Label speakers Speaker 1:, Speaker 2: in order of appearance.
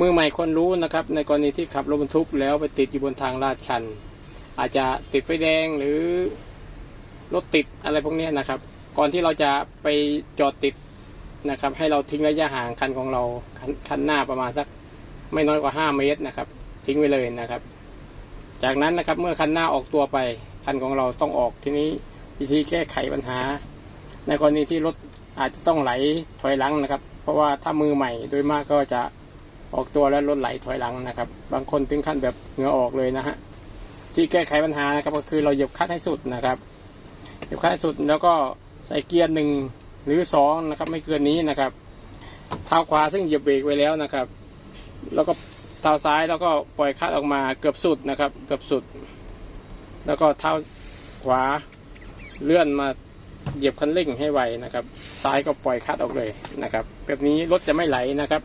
Speaker 1: มือใหม่คนรู้นะครับ ในกรณีที่ขับรถบรรทุกแล้วไปติดอยู่บนทางลาดชัน อาจจะติดไฟแดงหรือรถติดอะไรพวกนี้นะครับ ก่อนที่เราจะไปจอดติดนะครับ ให้เราทิ้งระยะห่างคันของเราคันคันหน้าประมาณสักไม่น้อยกว่าห้าเมตรนะครับ ทิ้งไว้เลยนะครับ จากนั้นนะครับเมื่อคันหน้าออกตัวไปคันของเราต้องออกทีนี้วิธีแก้ไขปัญหา ในกรณีที่รถอาจจะต้องไหลถอยหลังนะครับ เพราะว่าถ้ามือใหม่โดยมากก็จะ ออกตัวแล้วรถไหลถอยหลังนะครับ บางคนถึงขั้นแบบเหงื่อออกเลยนะฮะที่แก้ไขปัญหานะครับก็คือเราเหยียบคัดให้สุดนะครับเหยียบคัดให้สุดแล้วก็ใส่เกียร์หนึ่งหรือสองนะครับไม่เกินนี้นะครับเท้าขวาซึ่งเหยียบเบรกไว้แล้วนะครับ แล้วก็เท้าซ้ายแล้วก็ปล่อยคัดออกมาเกือบสุดนะครับ เกือบสุด แล้วก็เท้าขวาเลื่อนมาเหยียบคันเร่งให้ไวนะครับ ซ้ายก็ปล่อยคัดออกเลยนะครับ แบบนี้รถจะไม่ไหลนะครับ